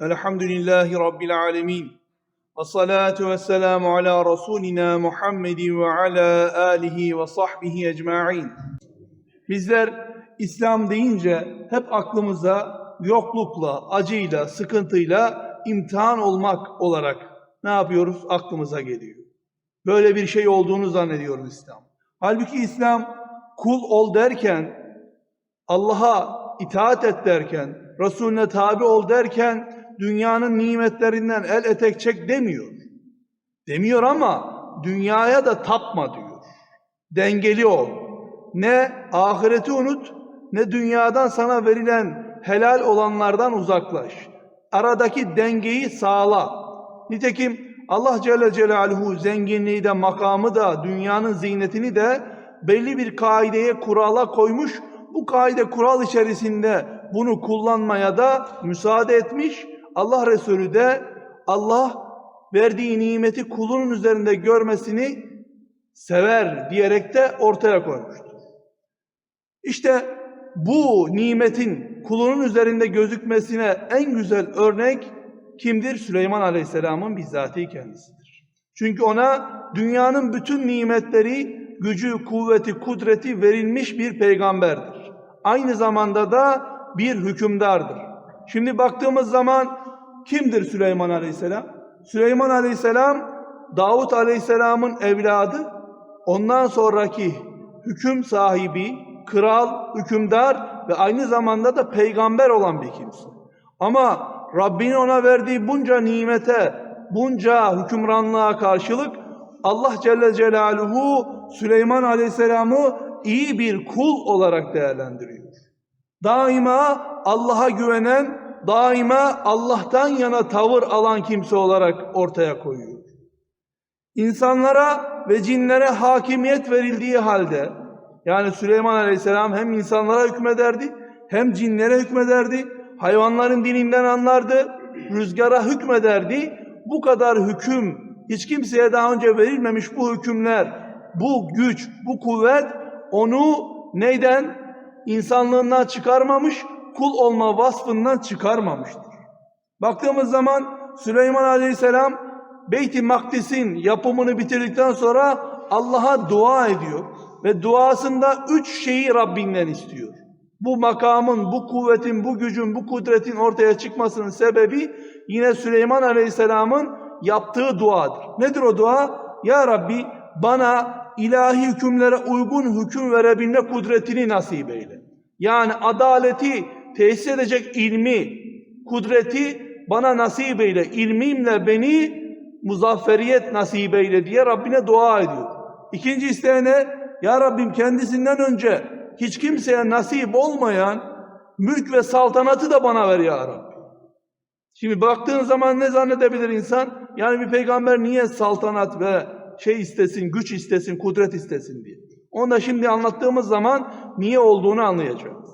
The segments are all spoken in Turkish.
Elhamdülillahi Rabbil alemin. Ve salatu ve selamu ala Resulina Muhammedin ve ala alihi ve sahbihi ecma'in. Bizler İslam deyince hep aklımıza yoklukla, acıyla, sıkıntıyla imtihan olmak olarak ne yapıyoruz? Aklımıza geliyor. Böyle bir şey olduğunu zannediyoruz İslam. Halbuki İslam kul ol derken, Allah'a itaat et derken, Resulüne tabi ol derken dünyanın nimetlerinden el etek çek demiyor. Demiyor ama dünyaya da tapma diyor. Dengeli ol. Ne ahireti unut ne dünyadan sana verilen helal olanlardan uzaklaş. Aradaki dengeyi sağla. Nitekim Allah Celle Celaluhu zenginliği de makamı da dünyanın zinetini de belli bir kaideye kurala koymuş. Bu kaide kural içerisinde bunu kullanmaya da müsaade etmiş. Allah Resulü de Allah verdiği nimeti kulunun üzerinde görmesini sever diyerek de ortaya koymuştur. İşte bu nimetin kulunun üzerinde gözükmesine en güzel örnek kimdir? Süleyman Aleyhisselam'ın bizzati kendisidir. Çünkü ona dünyanın bütün nimetleri, gücü, kuvveti, kudreti verilmiş bir peygamberdir. Aynı zamanda da bir hükümdardır. Şimdi baktığımız zaman kimdir Süleyman Aleyhisselam? Süleyman Aleyhisselam Davut Aleyhisselam'ın evladı, ondan sonraki hüküm sahibi, kral, hükümdar ve aynı zamanda da peygamber olan bir kimse. Ama Rabbinin ona verdiği bunca nimete, bunca hükümranlığa karşılık Allah Celle Celaluhu Süleyman Aleyhisselam'ı iyi bir kul olarak değerlendiriyor. Daima Allah'a güvenen, daima Allah'tan yana tavır alan kimse olarak ortaya koyuyor. İnsanlara ve cinlere hakimiyet verildiği halde, yani Süleyman Aleyhisselam hem insanlara hükmederdi, hem cinlere hükmederdi, hayvanların dilinden anlardı, rüzgara hükmederdi. Bu kadar hüküm, hiç kimseye daha önce verilmemiş bu hükümler, bu güç, bu kuvvet onu neyden? İnsanlığından çıkarmamış, kul olma vasfından çıkarmamıştır. Baktığımız zaman Süleyman Aleyhisselam Beyt-i Makdis'in yapımını bitirdikten sonra Allah'a dua ediyor ve duasında üç şeyi Rabbinden istiyor. Bu makamın, bu kuvvetin, bu gücün, bu kudretin ortaya çıkmasının sebebi yine Süleyman Aleyhisselam'ın yaptığı duadır. Nedir o dua? Ya Rabbi bana ilahi hükümlere uygun hüküm verebilme kudretini nasip eyle. Yani adaleti tesis edecek ilmi, kudreti bana nasip eyle. İlmimle beni muzafferiyet nasip eyle diye Rabbine dua ediyor. İkinci isteği ne? Ya Rabbim kendisinden önce hiç kimseye nasip olmayan mülk ve saltanatı da bana ver ya Rabbi. Şimdi baktığın zaman ne zannedebilir insan? Yani bir peygamber niye saltanat ve şey istesin, güç istesin, kudret istesin diye. Onu da şimdi anlattığımız zaman niye olduğunu anlayacağız.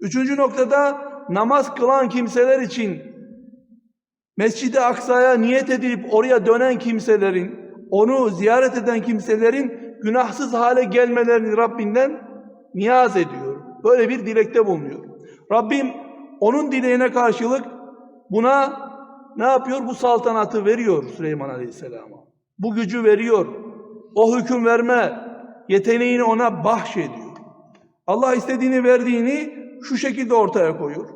Üçüncü noktada namaz kılan kimseler için Mescid-i Aksa'ya niyet edilip oraya dönen kimselerin, onu ziyaret eden kimselerin günahsız hale gelmelerini Rabbinden niyaz ediyor. Böyle bir dilekte bulunuyor. Rabbim onun dileğine karşılık buna ne yapıyor? Bu saltanatı veriyor Süleyman Aleyhisselam'a. Bu gücü veriyor. O hüküm verme yeteneğini ona bahşediyor. Allah istediğini verdiğini şu şekilde ortaya koyuyor.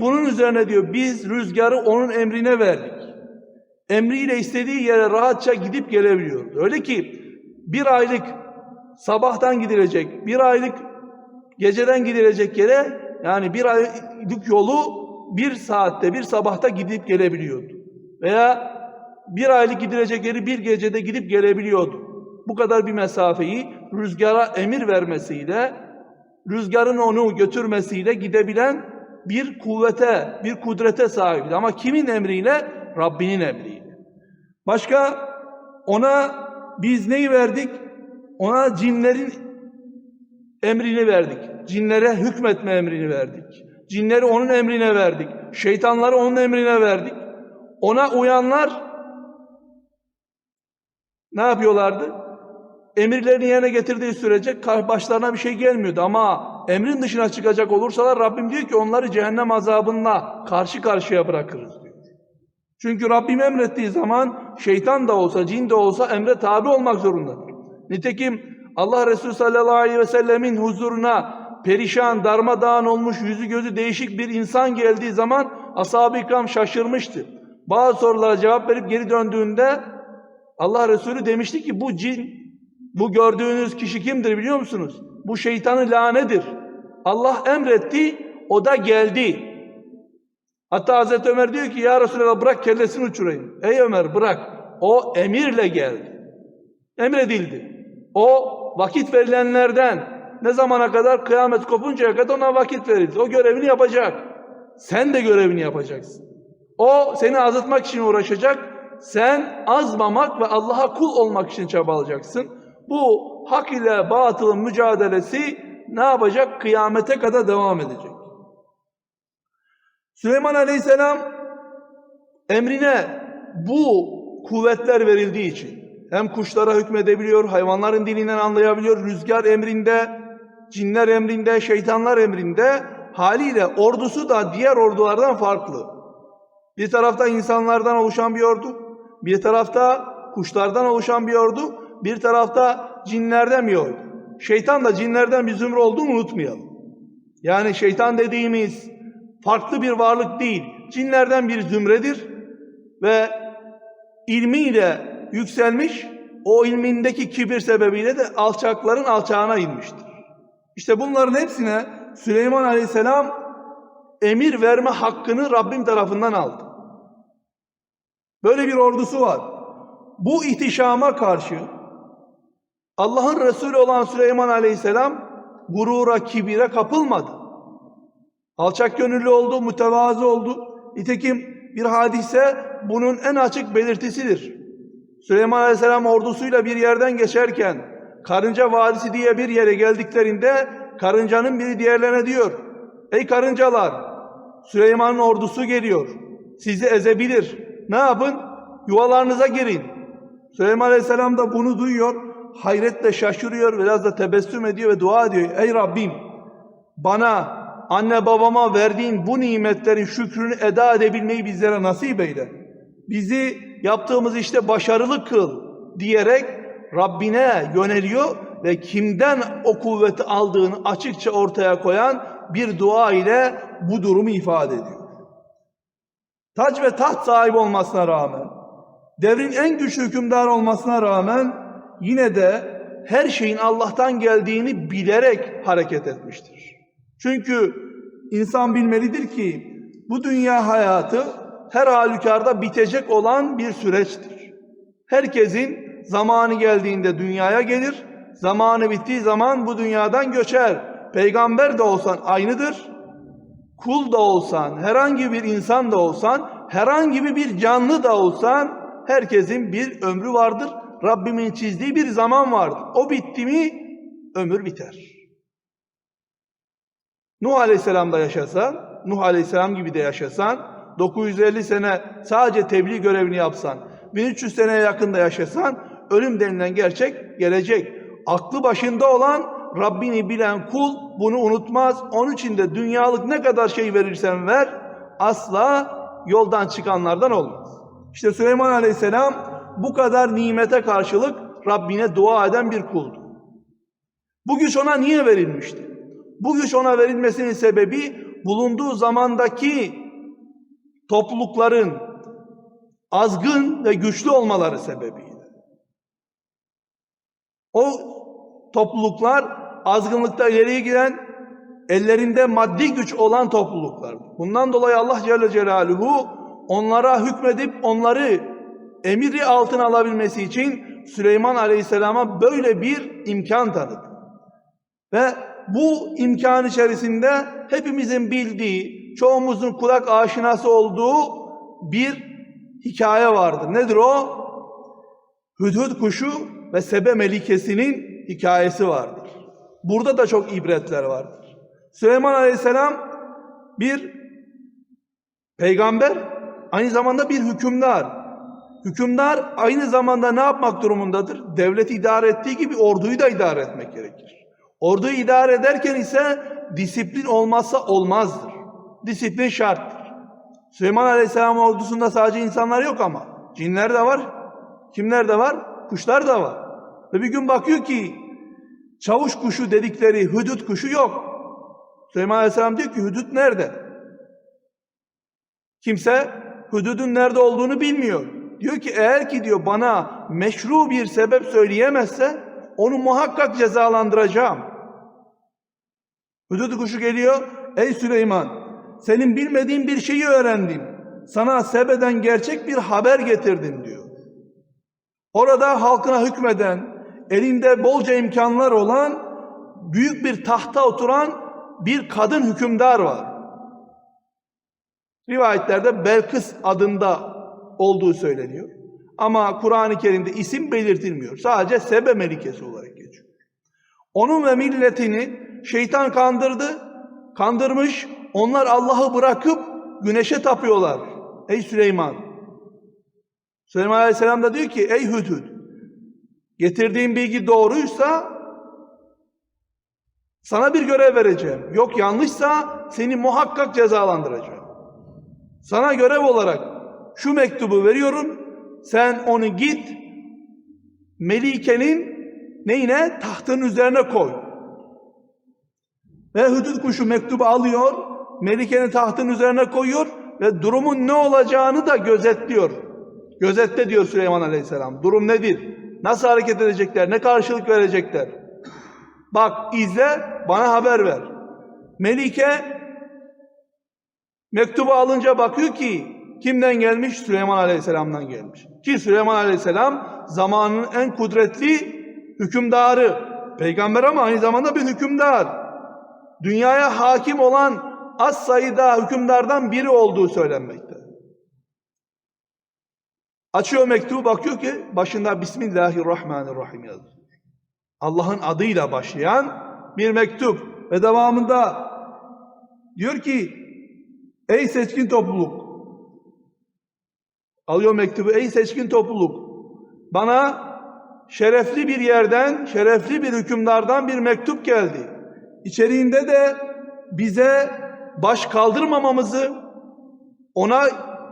Bunun üzerine diyor biz rüzgarı onun emrine verdik. Emriyle istediği yere rahatça gidip gelebiliyor. Öyle ki bir aylık sabahtan gidilecek, bir aylık geceden gidilecek yere yani bir aylık yolu bir saatte, bir sabahta gidip gelebiliyordu. Veya bir aylık gidilecek yeri bir gecede gidip gelebiliyordu. Bu kadar bir mesafeyi rüzgara emir vermesiyle, rüzgarın onu götürmesiyle gidebilen bir kuvvete, bir kudrete sahipti. Ama kimin emriyle? Rabbinin emriyle. Başka ona biz neyi verdik? Ona cinlerin emrini verdik. Cinlere hükmetme emrini verdik. Cinleri onun emrine verdik. Şeytanları onun emrine verdik. Ona uyanlar ne yapıyorlardı? Emirlerini yerine getirdiği sürece başlarına bir şey gelmiyordu ama emrin dışına çıkacak olursalar Rabbim diyor ki onları cehennem azabına karşı karşıya bırakırız diyor. Çünkü Rabbim emrettiği zaman şeytan da olsa, cin de olsa emre tabi olmak zorundadır. Nitekim Allah Resulü sallallahu aleyhi ve sellemin huzuruna perişan, darmadağın olmuş, yüzü gözü değişik bir insan geldiği zaman ashab-ı ikram şaşırmıştı. Bazı sorulara cevap verip geri döndüğünde Allah Resulü demişti ki bu cin, bu gördüğünüz kişi kimdir biliyor musunuz? Bu şeytanın lanedir. Allah emretti, o da geldi. Hatta Hazreti Ömer diyor ki ya Resulallah bırak kellesini uçurayım. Ey Ömer bırak. O emirle geldi. Emredildi. O vakit verilenlerden ne zamana kadar? Kıyamet kopuncaya kadar ona vakit verildi. O görevini yapacak. Sen de görevini yapacaksın. O seni azıtmak için uğraşacak. Sen azmamak ve Allah'a kul olmak için çabalayacaksın. Bu hak ile batılın mücadelesi ne yapacak? Kıyamete kadar devam edecek. Süleyman Aleyhisselam emrine bu kuvvetler verildiği için hem kuşlara hükmedebiliyor, hayvanların dilinden anlayabiliyor, rüzgar emrinde, cinler emrinde, şeytanlar emrinde haliyle ordusu da diğer ordulardan farklı. Bir tarafta insanlardan oluşan bir ordu, bir tarafta kuşlardan oluşan bir ordu, bir tarafta cinlerden bir ordu. Şeytan da cinlerden bir zümre olduğunu unutmayalım. Yani şeytan dediğimiz farklı bir varlık değil, cinlerden bir zümredir ve ilmiyle yükselmiş, o ilmindeki kibir sebebiyle de alçakların alçağına inmiştir. İşte bunların hepsine Süleyman Aleyhisselam emir verme hakkını Rabbim tarafından aldı. Böyle bir ordusu var. Bu ihtişama karşı Allah'ın Resulü olan Süleyman Aleyhisselam gurura, kibire kapılmadı. Alçak gönüllü oldu, mütevazı oldu. Nitekim bir hadise bunun en açık belirtisidir. Süleyman Aleyhisselam ordusuyla bir yerden geçerken Karınca Vadisi diye bir yere geldiklerinde karıncanın biri diğerlerine diyor. Ey karıncalar Süleyman'ın ordusu geliyor. Sizi ezebilir. Ne yapın? Yuvalarınıza girin. Süleyman Aleyhisselam da bunu duyuyor. Hayretle şaşırıyor. Biraz da tebessüm ediyor ve dua ediyor. Ey Rabbim bana anne babama verdiğin bu nimetlerin şükrünü eda edebilmeyi bizlere nasip eyle. Bizi yaptığımız işte başarılı kıl diyerek Rabbine yöneliyor ve kimden o kuvveti aldığını açıkça ortaya koyan bir dua ile bu durumu ifade ediyor. Taç ve taht sahibi olmasına rağmen, devrin en güçlü hükümdar olmasına rağmen yine de her şeyin Allah'tan geldiğini bilerek hareket etmiştir. Çünkü insan bilmelidir ki bu dünya hayatı her halükarda bitecek olan bir süreçtir. Herkesin zamanı geldiğinde dünyaya gelir, zamanı bittiği zaman bu dünyadan göçer. Peygamber de olsan aynıdır, kul da olsan, herhangi bir insan da olsan, herhangi bir canlı da olsan, herkesin bir ömrü vardır. Rabbimin çizdiği bir zaman vardır. O bitti mi ömür biter. Nuh Aleyhisselam da yaşasan, Nuh Aleyhisselam gibi de yaşasan, 950 sene sadece tebliğ görevini yapsan, 1300 seneye yakında yaşasan, ölüm denilen gerçek gelecek. Aklı başında olan, Rabbini bilen kul bunu unutmaz. Onun için de dünyalık ne kadar şey verirsen ver, asla yoldan çıkanlardan olmaz. İşte Süleyman Aleyhisselam bu kadar nimete karşılık Rabbine dua eden bir kuldu. Bu güç ona niye verilmişti? Bu güç ona verilmesinin sebebi bulunduğu zamandaki toplulukların azgın ve güçlü olmaları sebebiyle. O topluluklar azgınlıkta ileriye giden ellerinde maddi güç olan topluluklar. Bundan dolayı Allah Celle Celaluhu onlara hükmedip onları emiri altına alabilmesi için Süleyman Aleyhisselam'a böyle bir imkan tanıdı. Ve bu imkan içerisinde hepimizin bildiği, çoğumuzun kulak aşinası olduğu bir hikaye vardır. Nedir o? Hüdhüd kuşu ve Sebe Melikesi'nin hikayesi vardır. Burada da çok ibretler vardır. Süleyman Aleyhisselam bir peygamber, aynı zamanda bir hükümdar. Hükümdar aynı zamanda ne yapmak durumundadır? Devleti idare ettiği gibi orduyu da idare etmek gerekir. Orduyu idare ederken ise disiplin olmazsa olmazdır. Disiplin şarttır. Süleyman Aleyhisselam ordusunda sadece insanlar yok ama. Cinler de var. Kimler de var? Kuşlar da var. Ve bir gün bakıyor ki çavuş kuşu dedikleri hüdüt kuşu yok. Süleyman Aleyhisselam diyor ki hüdüt nerede? Kimse hüdüdün nerede olduğunu bilmiyor. Diyor ki eğer ki diyor bana meşru bir sebep söyleyemezse onu muhakkak cezalandıracağım. Hüdüd kuşu geliyor. Ey Süleyman senin bilmediğin bir şeyi öğrendim. Sana sebeden gerçek bir haber getirdim diyor. Orada halkına hükmeden, elinde bolca imkanlar olan, büyük bir tahta oturan bir kadın hükümdar var. Rivayetlerde Belkıs adında olduğu söyleniyor. Ama Kur'an-ı Kerim'de isim belirtilmiyor. Sadece Sebe Melikesi olarak geçiyor. Onun ve milletini şeytan kandırdı, kandırmış. Onlar Allah'ı bırakıp güneşe tapıyorlar. Ey Süleyman! Süleyman Aleyhisselam da diyor ki ey Hüdhüd getirdiğin bilgi doğruysa sana bir görev vereceğim. Yok yanlışsa seni muhakkak cezalandıracağım. Sana görev olarak şu mektubu veriyorum. Sen onu git Melike'nin neyine? Tahtın üzerine koy. Ve hüdüd kuşu mektubu alıyor. Melike'nin tahtın üzerine koyuyor ve durumun ne olacağını da gözetliyor. Gözetle diyor Süleyman Aleyhisselam. Durum nedir? Nasıl hareket edecekler? Ne karşılık verecekler? Bak izle, bana haber ver. Melike mektubu alınca bakıyor ki kimden gelmiş? Süleyman Aleyhisselam'dan gelmiş. Ki Süleyman Aleyhisselam zamanın en kudretli hükümdarı. Peygamber ama aynı zamanda bir hükümdar. Dünyaya hakim olan az sayıda hükümdardan biri olduğu söylenmekte. Açıyor mektubu bakıyor ki başında Bismillahirrahmanirrahim yazıyor. Allah'ın adıyla başlayan bir mektup ve devamında diyor ki ey seçkin topluluk alıyor mektubu ey seçkin topluluk bana şerefli bir yerden şerefli bir hükümdardan bir mektup geldi. İçeriğinde de bize baş kaldırmamamızı ona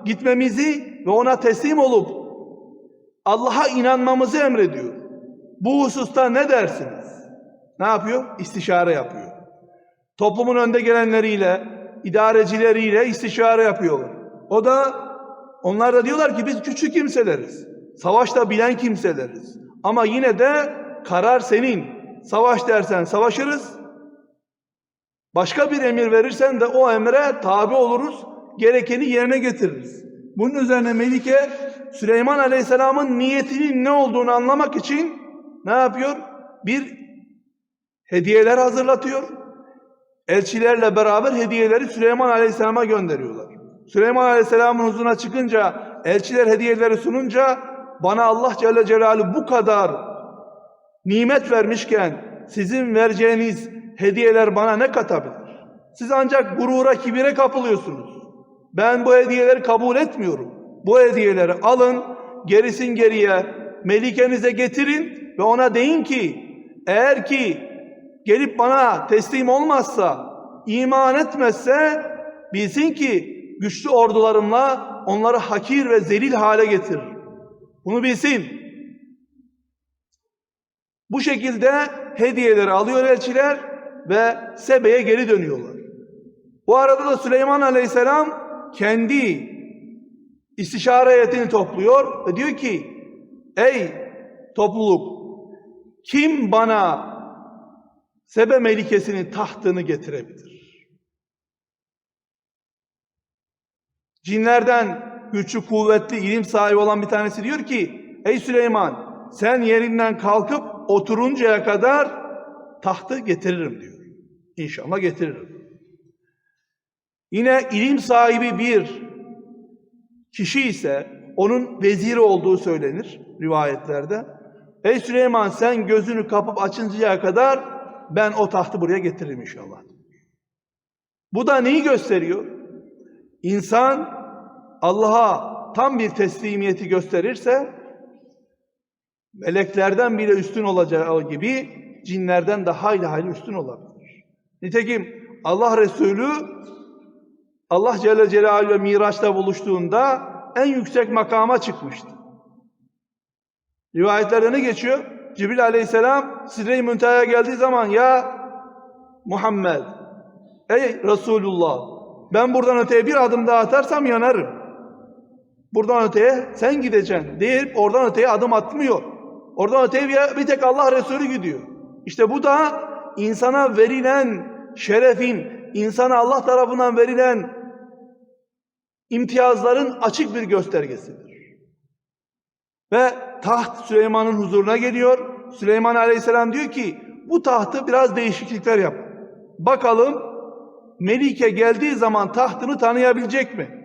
gitmemizi ve ona teslim olup Allah'a inanmamızı emrediyor. Bu hususta ne dersiniz? Ne yapıyor? İstişare yapıyor. Toplumun önde gelenleriyle, idarecileriyle istişare yapıyorlar. O da onlar da diyorlar ki biz küçük kimseleriz. Savaşta bilen kimseleriz. Ama yine de karar senin. Savaş dersen savaşırız. Başka bir emir verirsen de o emre tabi oluruz. Gerekeni yerine getiririz. Bunun üzerine Melike Süleyman Aleyhisselam'ın niyetinin ne olduğunu anlamak için ne yapıyor? Bir hediyeler hazırlatıyor. Elçilerle beraber hediyeleri Süleyman Aleyhisselam'a gönderiyorlar. Süleyman Aleyhisselam'ın huzuruna çıkınca elçiler hediyeleri sununca bana Allah Celle Celaluhu bu kadar nimet vermişken sizin vereceğiniz hediyeler bana ne katabilir? Siz ancak gurura, kibire kapılıyorsunuz. Ben bu hediyeleri kabul etmiyorum. Bu hediyeleri alın, gerisin geriye melikenize getirin ve ona deyin ki eğer ki gelip bana teslim olmazsa, iman etmezse bilsin ki güçlü ordularımla onları hakir ve zelil hale getirir. Bunu bilsin. Bu şekilde hediyeleri alıyor elçiler ve Sebe'ye geri dönüyorlar. Bu arada da Süleyman Aleyhisselam kendi istişare heyetini topluyor ve diyor ki ey topluluk kim bana Sebe Melikesi'nin tahtını getirebilir? Cinlerden güçlü, kuvvetli, ilim sahibi olan bir tanesi diyor ki ey Süleyman sen yerinden kalkıp oturuncaya kadar tahtı getiririm diyor. İnşallah getiririm. Yine ilim sahibi bir kişi ise onun veziri olduğu söylenir rivayetlerde. Ey Süleyman sen gözünü kapıp açıncaya kadar ben o tahtı buraya getiririm inşallah. Bu da neyi gösteriyor? İnsan Allah'a tam bir teslimiyeti gösterirse meleklerden bile üstün olacağı gibi cinlerden de hayli hayli üstün olabilir. Nitekim Allah Resulü Allah Celle Celaluhu ile Miraç'ta buluştuğunda en yüksek makama çıkmıştı. Rivayetlerde ne geçiyor? Cibril aleyhisselam Sidre-i Münteha'ya geldiği zaman ya Muhammed ey Resulullah ben buradan öteye bir adım daha atarsam yanarım. Buradan öteye sen gideceksin deyip oradan öteye adım atmıyor. Oradan öteye bir, tek Allah Resulü gidiyor. İşte bu da insana verilen şerefin, insana Allah tarafından verilen imtiyazların açık bir göstergesidir. Ve taht Süleyman'ın huzuruna geliyor. Süleyman Aleyhisselam diyor ki bu tahtı biraz değişiklikler yap. Bakalım Melike geldiği zaman tahtını tanıyabilecek mi?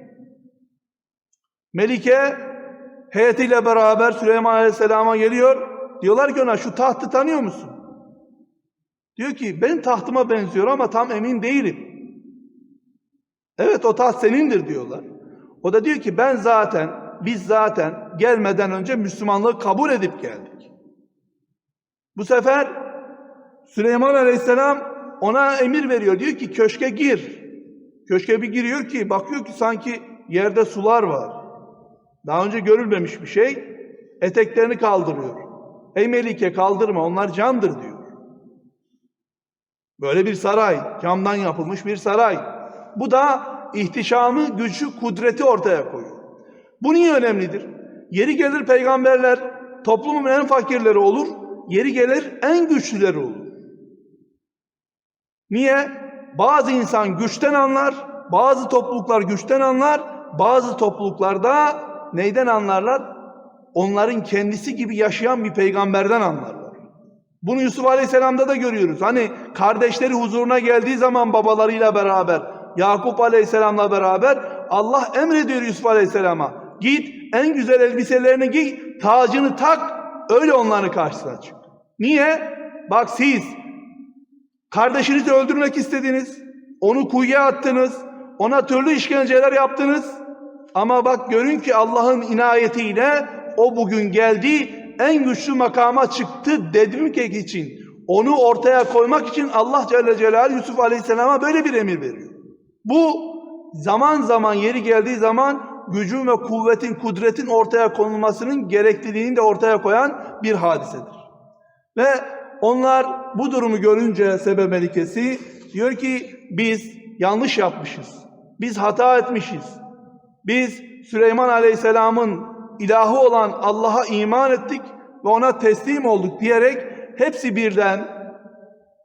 Melike heyetiyle beraber Süleyman Aleyhisselam'a geliyor. Diyorlar ki ona şu tahtı tanıyor musun? Diyor ki benim tahtıma benziyor ama tam emin değilim. Evet o taht senindir diyorlar. O da diyor ki ben zaten biz zaten gelmeden önce Müslümanlığı kabul edip geldik. Bu sefer Süleyman Aleyhisselam ona emir veriyor. Diyor ki köşke gir. Köşke bir giriyor ki bakıyor ki sanki yerde sular var. Daha önce görülmemiş bir şey. Eteklerini kaldırıyor. Ey Melike kaldırma onlar candır diyor. Böyle bir saray, camdan yapılmış bir saray. Bu da ihtişamı, gücü, kudreti ortaya koyuyor. Bu niye önemlidir? Yeri gelir peygamberler toplumun en fakirleri olur, yeri gelir en güçlüleri olur. Niye? Bazı insan güçten anlar, bazı topluluklar güçten anlar, bazı topluluklarda neyden anlarlar? Onların kendisi gibi yaşayan bir peygamberden anlarlar. Bunu Yusuf Aleyhisselam'da da görüyoruz. Hani kardeşleri huzuruna geldiği zaman babalarıyla beraber, Yakup Aleyhisselam'la beraber Allah emrediyor Yusuf Aleyhisselam'a. Git en güzel elbiselerini giy, tacını tak, öyle onların karşısına çık. Niye? Bak siz kardeşinizi öldürmek istediniz, onu kuyuya attınız, ona türlü işkenceler yaptınız. Ama bak görün ki Allah'ın inayetiyle o bugün geldi, en güçlü makama çıktı dedim ki için. Onu ortaya koymak için Allah Celle Celaluhu Yusuf Aleyhisselam'a böyle bir emir veriyor. Bu zaman zaman yeri geldiği zaman gücün ve kuvvetin, kudretin ortaya konulmasının gerekliliğini de ortaya koyan bir hadisedir. Ve onlar bu durumu görünce Sebe Melikesi diyor ki biz yanlış yapmışız. Biz hata etmişiz. Biz Süleyman Aleyhisselam'ın ilahı olan Allah'a iman ettik ve ona teslim olduk diyerek hepsi birden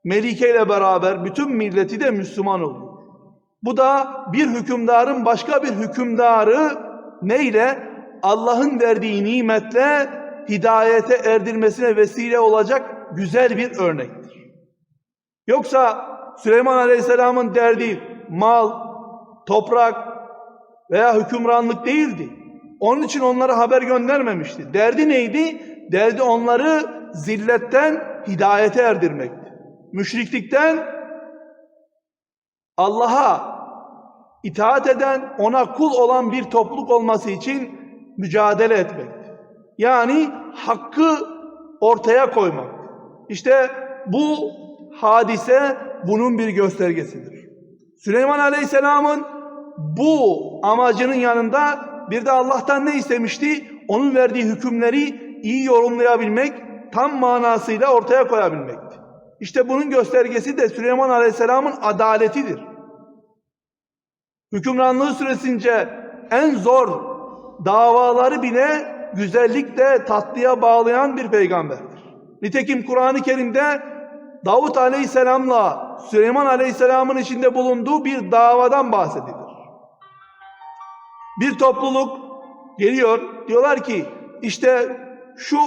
Melike ile beraber bütün milleti de Müslüman oldu. Bu da bir hükümdarın başka bir hükümdarı neyle? Allah'ın verdiği nimetle hidayete erdirmesine vesile olacak güzel bir örnektir. Yoksa Süleyman Aleyhisselam'ın derdi mal, toprak veya hükümranlık değildi. Onun için onlara haber göndermemişti. Derdi neydi? Derdi onları zilletten hidayete erdirmekti. Müşriklikten Allah'a itaat eden, ona kul olan bir topluluk olması için mücadele etmekti. Yani hakkı ortaya koymak. İşte bu hadise bunun bir göstergesidir. Süleyman Aleyhisselam'ın bu amacının yanında bir de Allah'tan ne istemişti? Onun verdiği hükümleri iyi yorumlayabilmek, tam manasıyla ortaya koyabilmekti. İşte bunun göstergesi de Süleyman Aleyhisselam'ın adaletidir. Hükümranlığı süresince en zor davaları bile güzellikle tatlıya bağlayan bir peygamberdir. Nitekim Kur'an-ı Kerim'de Davut Aleyhisselam'la Süleyman Aleyhisselam'ın içinde bulunduğu bir davadan bahsedilir. Bir topluluk geliyor diyorlar ki işte şu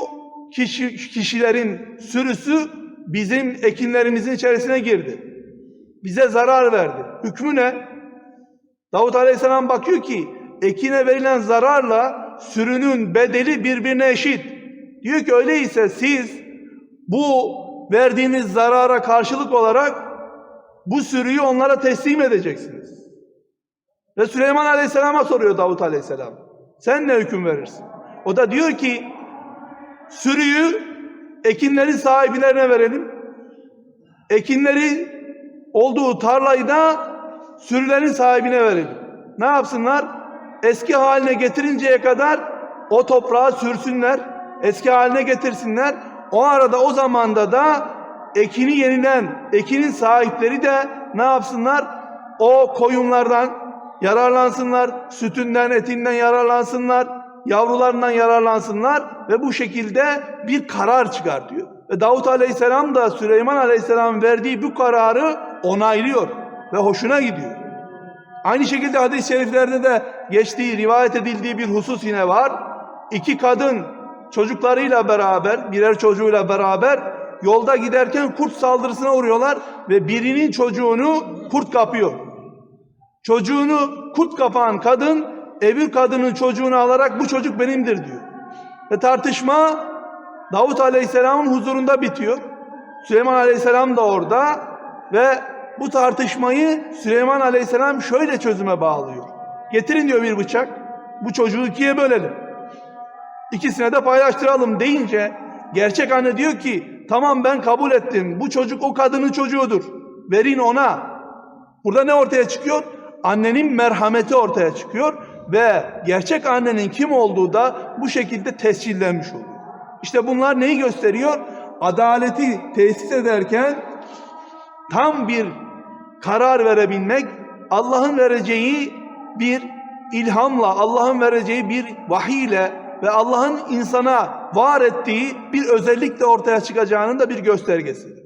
kişi, kişilerin sürüsü bizim ekinlerimizin içerisine girdi. Bize zarar verdi. Hükmü ne? Davut Aleyhisselam bakıyor ki ekine verilen zararla sürünün bedeli birbirine eşit. Diyor ki öyleyse siz bu verdiğiniz zarara karşılık olarak bu sürüyü onlara teslim edeceksiniz. Ve Süleyman Aleyhisselam'a soruyor Davut Aleyhisselam. Sen ne hüküm verirsin? O da diyor ki sürüyü ekinlerin sahiplerine verelim. Ekinleri olduğu tarlayı da sürülerin sahibine verelim. Ne yapsınlar? Eski haline getirinceye kadar o toprağı sürsünler. Eski haline getirsinler. O arada o zamanda da ekini yenilen, ekinin sahipleri de ne yapsınlar? O koyunlardan yararlansınlar, sütünden, etinden yararlansınlar, yavrularından yararlansınlar ve bu şekilde bir karar çıkartıyor. Ve Davut Aleyhisselam da Süleyman Aleyhisselam'ın verdiği bu kararı onaylıyor ve hoşuna gidiyor. Aynı şekilde hadis-i şeriflerde de geçtiği, rivayet edildiği bir husus yine var. İki kadın çocuklarıyla beraber, birer çocuğuyla beraber yolda giderken kurt saldırısına uğruyorlar ve birinin çocuğunu kurt kapıyor. Çocuğunu kurt kapan kadın öbür kadının çocuğunu alarak bu çocuk benimdir diyor. Ve tartışma Davut Aleyhisselam'ın huzurunda bitiyor. Süleyman Aleyhisselam da orada ve bu tartışmayı Süleyman Aleyhisselam şöyle çözüme bağlıyor. Getirin diyor bir bıçak. Bu çocuğu ikiye bölelim. İkisine de paylaştıralım deyince gerçek anne diyor ki tamam ben kabul ettim. Bu çocuk o kadının çocuğudur. Verin ona. Burada ne ortaya çıkıyor? Annenin merhameti ortaya çıkıyor ve gerçek annenin kim olduğu da bu şekilde tescillenmiş oluyor. İşte bunlar neyi gösteriyor? Adaleti tesis ederken tam bir karar verebilmek, Allah'ın vereceği bir ilhamla, Allah'ın vereceği bir vahiy ile ve Allah'ın insana var ettiği bir özellikle ortaya çıkacağının da bir göstergesidir.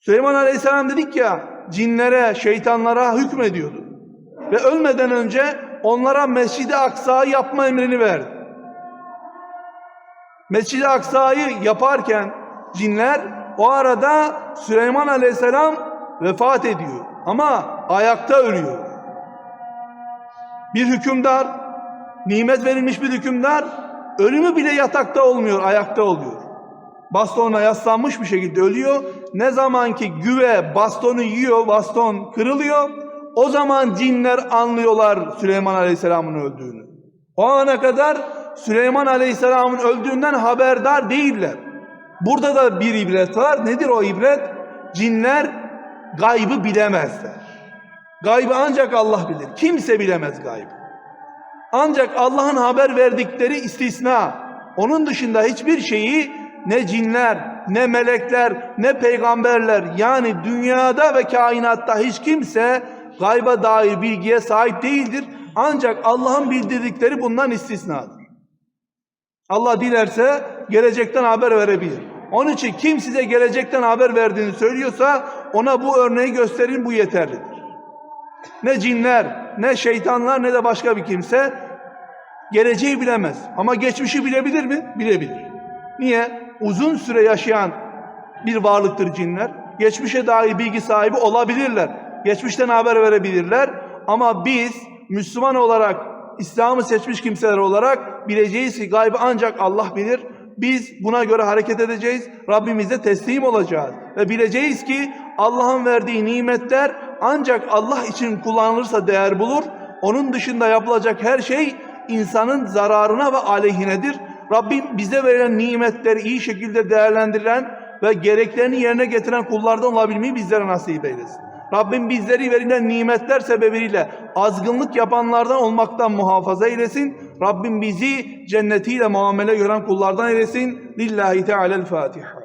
Süleyman Aleyhisselam dedik ya, cinlere, şeytanlara hükmediyordu. Ve ölmeden önce onlara Mescid-i Aksa'yı yapma emrini verdi. Mescid-i Aksa'yı yaparken cinler o arada Süleyman Aleyhisselam vefat ediyor. Ama ayakta ölüyor. Bir hükümdar, nimet verilmiş bir hükümdar, ölümü bile yatakta olmuyor, ayakta oluyor. Bastonuna yaslanmış bir şekilde ölüyor. Ne zaman ki güve bastonu yiyor, baston kırılıyor. O zaman cinler anlıyorlar Süleyman Aleyhisselam'ın öldüğünü. O ana kadar Süleyman Aleyhisselam'ın öldüğünden haberdar değiller. Burada da bir ibret var. Nedir o ibret? Cinler gaybı bilemezler. Gaybı ancak Allah bilir. Kimse bilemez gaybı. Ancak Allah'ın haber verdikleri istisna. Onun dışında hiçbir şeyi ne cinler, ne melekler, ne peygamberler yani dünyada ve kainatta hiç kimse gayba dair bilgiye sahip değildir. Ancak Allah'ın bildirdikleri bundan istisnadır. Allah dilerse gelecekten haber verebilir. Onun için kim size gelecekten haber verdiğini söylüyorsa ona bu örneği gösterin bu yeterlidir. Ne cinler, ne şeytanlar ne de başka bir kimse geleceği bilemez. Ama geçmişi bilebilir mi? Bilebilir. Niye? Uzun süre yaşayan bir varlıktır cinler. Geçmişe dair bilgi sahibi olabilirler. Geçmişten haber verebilirler. Ama biz Müslüman olarak, İslam'ı seçmiş kimseler olarak bileceğiz ki gaybı ancak Allah bilir. Biz buna göre hareket edeceğiz. Rabbimize teslim olacağız. Ve bileceğiz ki Allah'ın verdiği nimetler ancak Allah için kullanılırsa değer bulur. Onun dışında yapılacak her şey insanın zararına ve aleyhinedir. Rabbim bize verilen nimetleri iyi şekilde değerlendiren ve gereklerini yerine getiren kullardan olabilmeyi bizlere nasip eylesin. Rabbim bizleri verilen nimetler sebebiyle azgınlık yapanlardan olmaktan muhafaza eylesin. Rabbim bizi cennetiyle muamele gören kullardan eylesin. Lillahi Teala'l-Fatiha.